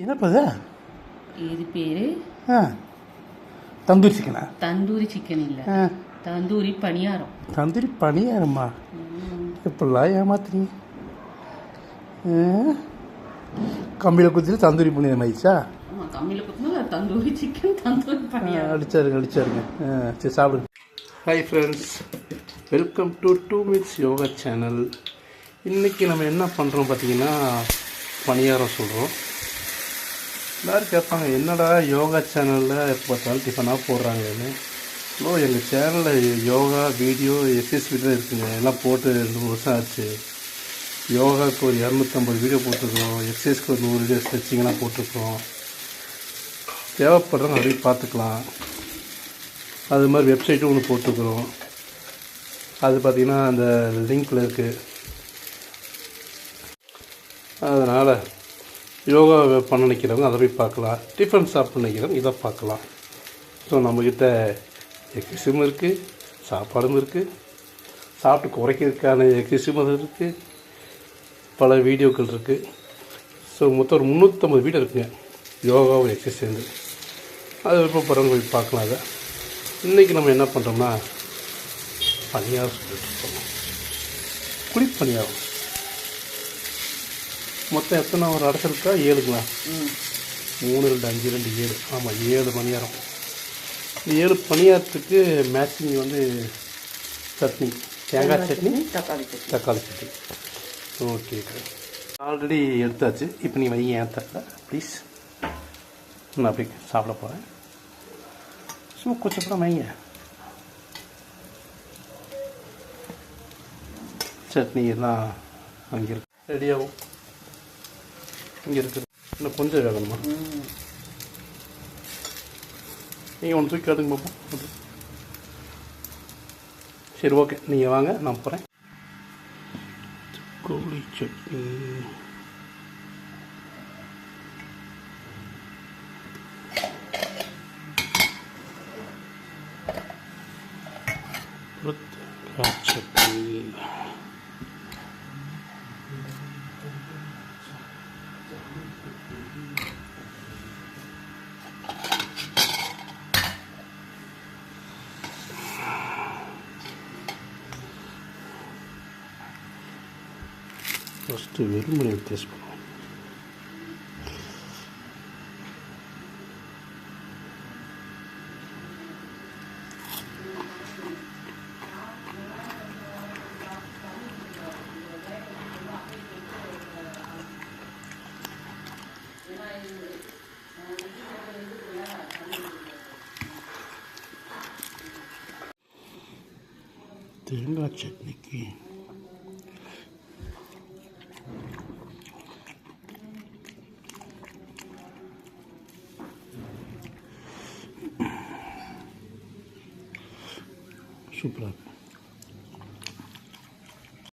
என்னப்பா இது? பேர் ஆ. தந்தூரி சிக்கனா தந்தூரி சிக்கன் இல்லை. ஆ. தந்தூரி பணியாரம். தந்தூரி பணியாரம்மா எப்படிலாம் ஏமாத்துறீங்க? கம்பியில் குத்திட்டு தந்தூரி பணியாரம் ஆயிடுச்சா? கம்மியில் கொடுத்தா தந்தூரி சிக்கன் தந்தூரி பணியாரம். அடிச்சாருங்க அடிச்சாருங்க. ஆ சரி சாப்பிடுங்க. Hi friends welcome to two minutes yoga channel இன்றைக்கி நம்ம என்ன பண்ணுறோம் பார்த்தீங்கன்னா பணியாரம் சொல்கிறோம் எல்லோரும் கேட்பாங்க என்னடா யோகா சேனலில் எப்போ பார்த்தாலும் டிஃபனாக போடுறாங்கன்னு. ப்ரோ எங்கள் சேனலில் யோகா வீடியோ எஸ்எஸ் வீடியோ இருக்குங்க. எல்லாம் போட்டு ரெண்டு மூணு வருஷம் ஆச்சு. யோகாவுக்கு ஒரு இரநூத்தம்பது வீடியோ போட்டிருக்கோம். எக்ஸசைஸ்க்கு ஒரு நூறு வீடியோ ஸ்ட்ரெச்சிங்லாம் போட்டிருக்கோம். தேவைப்படுற நிறைய பார்த்துக்கலாம். அது மாதிரி வெப்சைட்டும் ஒன்று போட்டுக்கிறோம் அது பார்த்திங்கன்னா அந்த லிங்கில் இருக்குது அதனால் யோகா பண்ண நினைக்கிறவங்க அதை போய் பார்க்கலாம். டிஃபன் சாப்பிட நினைக்கிறவங்க இதை பார்க்கலாம். ஸோ நம்மக்கிட்ட எக்ஸசைஸும் இருக்குது சாப்பாடும் இருக்குது சாப்பிட்டு குறைக்கிறதுக்கான எக்ஸசைஸும் அது இருக்குது பல வீடியோக்கள் இருக்குது ஸோ மொத்தம் ஒரு முந்நூற்றம்பது வீடியோ இருக்குங்க. யோகாவும் எக்ஸசைஸ் அது விருப்பப்படுறவங்க போய் பார்க்கலாம் அதை. இன்றைக்கி நம்ம என்ன பண்ணுறோம்னா பணியாரம் சொல்லிட்டு இருக்கோம். குழி மொத்தம் எத்தனை ஒரு அடசல் இருக்கா ஏழுங்களா? மூணு ரெண்டு அஞ்சு ரெண்டு ஏழு. ஆமாம் ஏழு பணியாரம். இந்த ஏழு பணியாரத்துக்கு மேட்சிங் வந்து சட்னி. தேங்காய் சட்னி தக்காளி சட்னி. தக்காளி சட்னி. ஓகே ஆல்ரெடி எடுத்தாச்சு. இப்போ நீ வைங்க ஏன் தரல ப்ளீஸ் நான் அப்படி சாப்பிட போகிறேன் சும்மா கொஞ்சம் கூட வைங்க. சட்னி எல்லாம் அங்கே இருக்கு. ரெடியாகும் இங்கே இருக்குது. இன்னும் கொஞ்சம் வேகணுமா நீங்கள் ஒன்று தூக்கி காட்டுங்க பார்ப்போம் சரி ஓகே நீங்கள் வாங்க நான் போகிறேன் கோழி chutney. Chutney. Basılı veriyorum. Buraya test Derin kaçacak peki. இருக்கும்